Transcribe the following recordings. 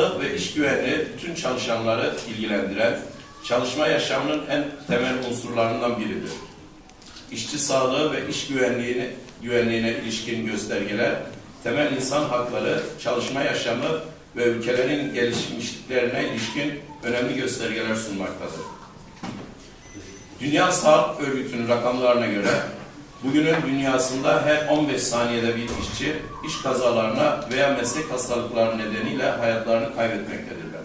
ve iş güvenliği bütün çalışanları ilgilendiren, çalışma yaşamının en temel unsurlarından biridir. İşçi sağlığı ve iş güvenliğine, güvenliğine ilişkin göstergeler, temel insan hakları, çalışma yaşamı ve ülkelerin gelişmişliklerine ilişkin önemli göstergeler sunmaktadır. Dünya Sağlık Örgütü'nün rakamlarına göre bugünün dünyasında her 15 saniyede bir işçi iş kazalarına veya meslek hastalıkları nedeniyle hayatlarını kaybetmektedirler.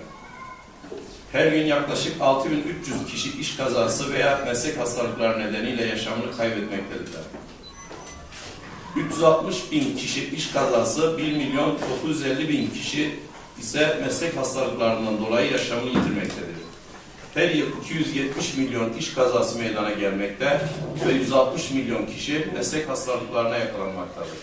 Her gün yaklaşık 6300 kişi iş kazası veya meslek hastalıkları nedeniyle yaşamını kaybetmektedirler. 360 bin kişi iş kazası, 1 milyon 950 bin kişi ise meslek hastalıklarından dolayı yaşamını yitirmektedir. Her yıl 270 milyon iş kazası meydana gelmekte ve 160 milyon kişi meslek hastalıklarına yakalanmaktadır.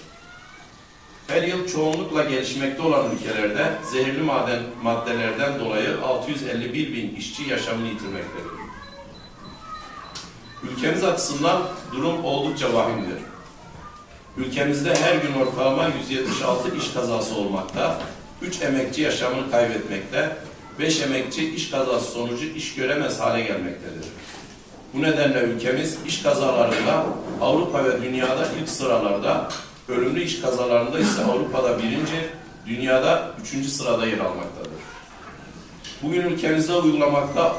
Her yıl çoğunlukla gelişmekte olan ülkelerde zehirli maden maddelerden dolayı 651 bin işçi yaşamını yitirmektedir. Ülkemiz açısından durum oldukça vahimdir. Ülkemizde her gün ortalama 176 iş kazası olmakta, 3 emekçi yaşamını kaybetmekte, 5 emekçi iş kazası sonucu iş göremez hale gelmektedir. Bu nedenle ülkemiz iş kazalarında Avrupa ve dünyada ilk sıralarda, ölümlü iş kazalarında ise Avrupa'da birinci, dünyada üçüncü sırada yer almaktadır. Bugün ülkemizde uygulamakta,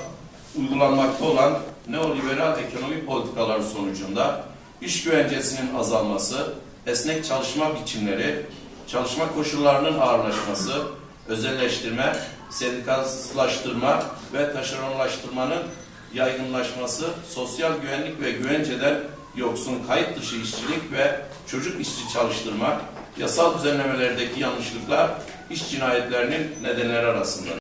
uygulanmakta olan neoliberal ekonomi politikaları sonucunda iş güvencesinin azalması, esnek çalışma biçimleri, çalışma koşullarının ağırlaşması, özelleştirme, sendikallaştırma ve taşeronlaştırmanın yaygınlaşması, sosyal güvenlik ve güvenceden yoksun kayıt dışı işçilik ve çocuk işçi çalıştırma, yasal düzenlemelerdeki yanlışlıklar iş cinayetlerinin nedenleri arasında.